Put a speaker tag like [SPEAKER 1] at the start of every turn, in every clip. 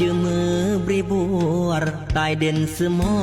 [SPEAKER 1] ยืมมือบริบวรตายเด่นสมอ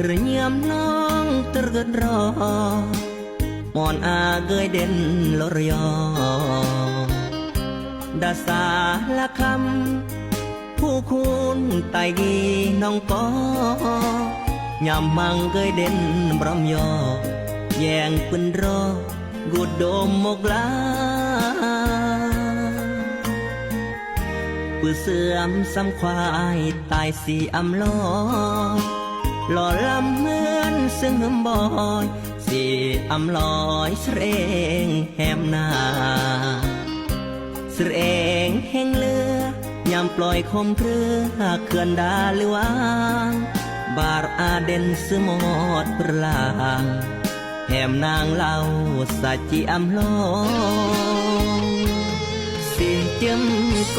[SPEAKER 1] หรือเยี่ยมน้องตรึกรอมอนอาเกยเด่นลรยอดาสาละคำผู้คุณไตกีน้องปอยำมังเกยเด่นบรมยอแยงปืนรอกุดโดมมกลา ปือเสื่อมซ้ำควายตายสีอำลอหล่อลำเหมือนซึ่งหมบอยสีอำลอยเสรงแหมนาเสรงแห่งเลือยามปล่อยคมเพรือเขื่อนดาหรือวางบาร์อาเดนสมอดปรางแหมนางเล่าสัจจิอำลอสิจึมโก